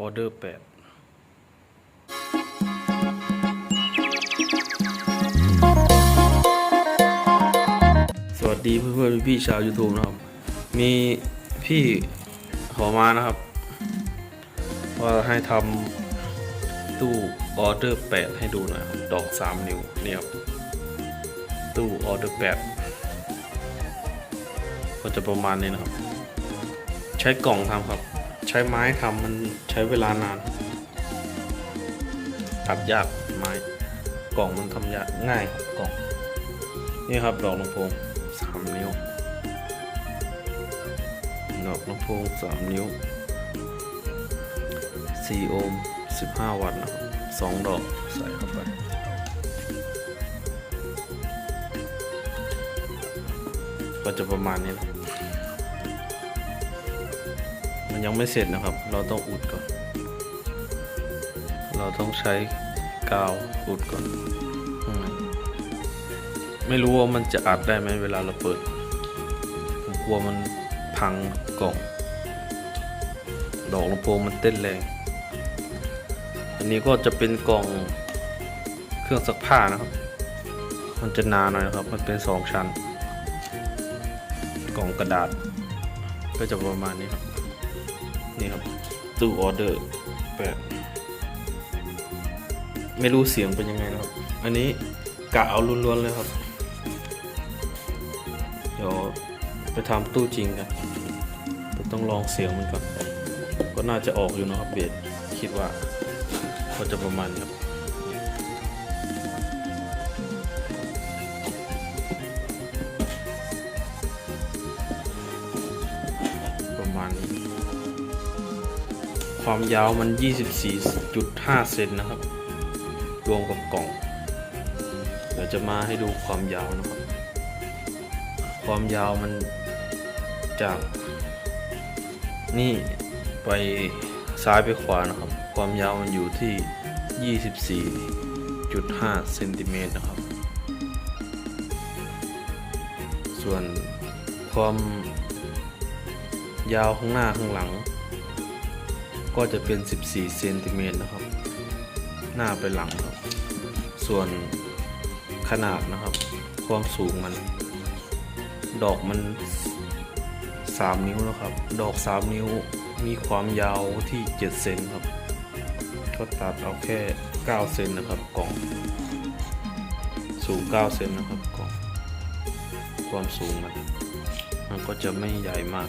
ออเดอร์แปดสวัสดีเพื่อนๆพี่ๆชาว YouTube นะครับ มีพี่ขอมานะครับ ว่าให้ทำตู้ออเดอร์แปดให้ดูหน่อยดอกสามนิ้วนี่ครับตู้ออเดอร์แปดก็จะประมาณนี้นะครับ ใช้กล่องทำครับ ใช้ไม้ทำมันใช้เวลานาน ตัดยากไม้กล่องมันทำยากง่ายกล่อง นี่ครับดอกลำโพงสามนิ้วดอกลำโพงสามนิ้วสี่โอห์มสิบห้าวัตต์นะครับสองดอกใส่เข้าไปก็จะประมาณนี้นะ มันยังไม่เสร็จนะครับ เราต้องอุดก่อน เราต้องใช้กาวอุดก่อน ไม่รู้ว่ามันจะอัดได้ไหมเวลาเราเปิด ผมกลัวมันพังกล่อง ดอกลำโพงมันเต้นแรง อันนี้ก็จะเป็นกล่องเครื่องซักผ้านะครับ มันจะหนาหน่อยครับ มันเป็นสองชั้น กล่องกระดาษก็จะประมาณนี้ครับ นี่ครับตู้ออเดอร์แปดไม่รู้เสียงเป็นยังไงนะครับ อันนี้กะเอาล้วนๆเลยครับ เดี๋ยวไปทำตู้จริงกันแต่ต้องลองเสียงมันก่อน ก็น่าจะออกอยู่นะครับเบสคิดว่าก็จะประมาณนี้ครับ ความยาวมัน 24.5 เซนนะครับ รวมกับกล่อง เดี๋ยวจะมาให้ดูความยาวนะครับ ความยาวมันจาก นี่ไปซ้ายไปขวานะครับ ความยาวมันอยู่ที่ 24.5 เซนติเมตรนะครับ ส่วนความยาวข้างหน้าข้างหลัง ก็จะเป็น 14เซนติเมตรนะครับ หน้าไปหลังครับ ส่วนขนาดนะครับ ความสูงมัน ดอกมัน 3 นิ้วนะครับ ดอก 3 นิ้วมีความยาวที่ 7 เซนครับ ก็ตัดเอาแค่ 9 เซนนะครับกล่อง สูง 9 เซนนะครับกล่อง ความสูงมัน มันก็จะไม่ใหญ่มาก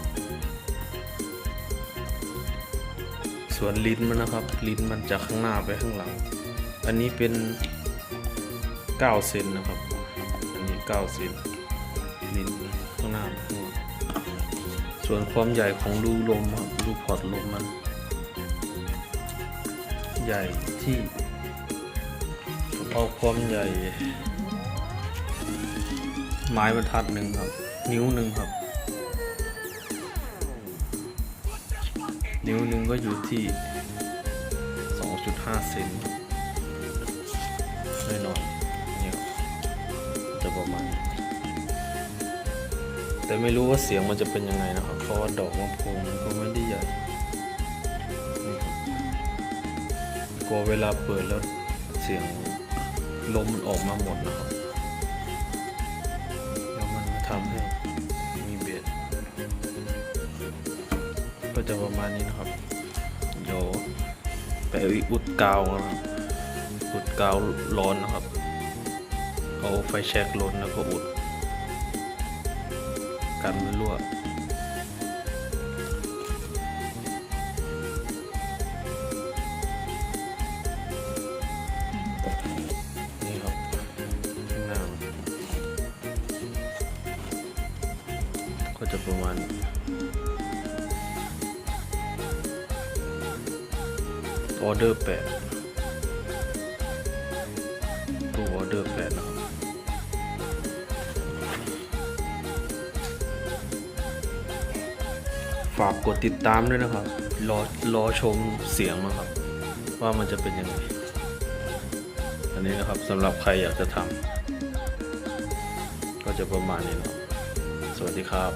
ส่วนลิ้นมันนะครับ ลิ้นมันจากข้างหน้าไปข้างหลัง อันนี้เป็น 9 เซนนะครับ อันนี้ 9 เซนลิ้นข้างหน้าข้างหลังส่วนความใหญ่ของรูลมครับรูพอร์ตลมมัน ใหญ่ที่เอาความใหญ่ ไม้บรรทัดหนึ่งครับ นิ้วหนึ่งครับ นิ้วหนึ่งก็อยู่ที่ 2.5 เซนแน่นอนนี่ครับจะประมาณ แต่ไม่รู้ว่าเสียงมันจะเป็นยังไงนะครับ เพราะว่าดอกลำโพงมันก็ไม่ได้ใหญ่กลัวเวลาเปิดแล้วเสียงลมมันออกมาหมดนะครับเดี๋ยวมันทำให้ ก็จะประมาณนี้นะครับเดี๋ยวไปอุดกาวนะครับอุดกาวร้อนนะครับเอาไฟแช็กลนแล้วก็อุด กันม่รั่วนี่ครับข้น้ามันก็จะประมาณ ออเดอร์แปดตัวออเดอร์แปดนะครับฝากกดติดตามด้วยนะครับ รอรอชมเสียงนะครับ ว่ามันจะเป็นยังไง อันนี้นะครับสำหรับใครอยากจะทำก็จะประมาณนี้นะครับ สวัสดีครับ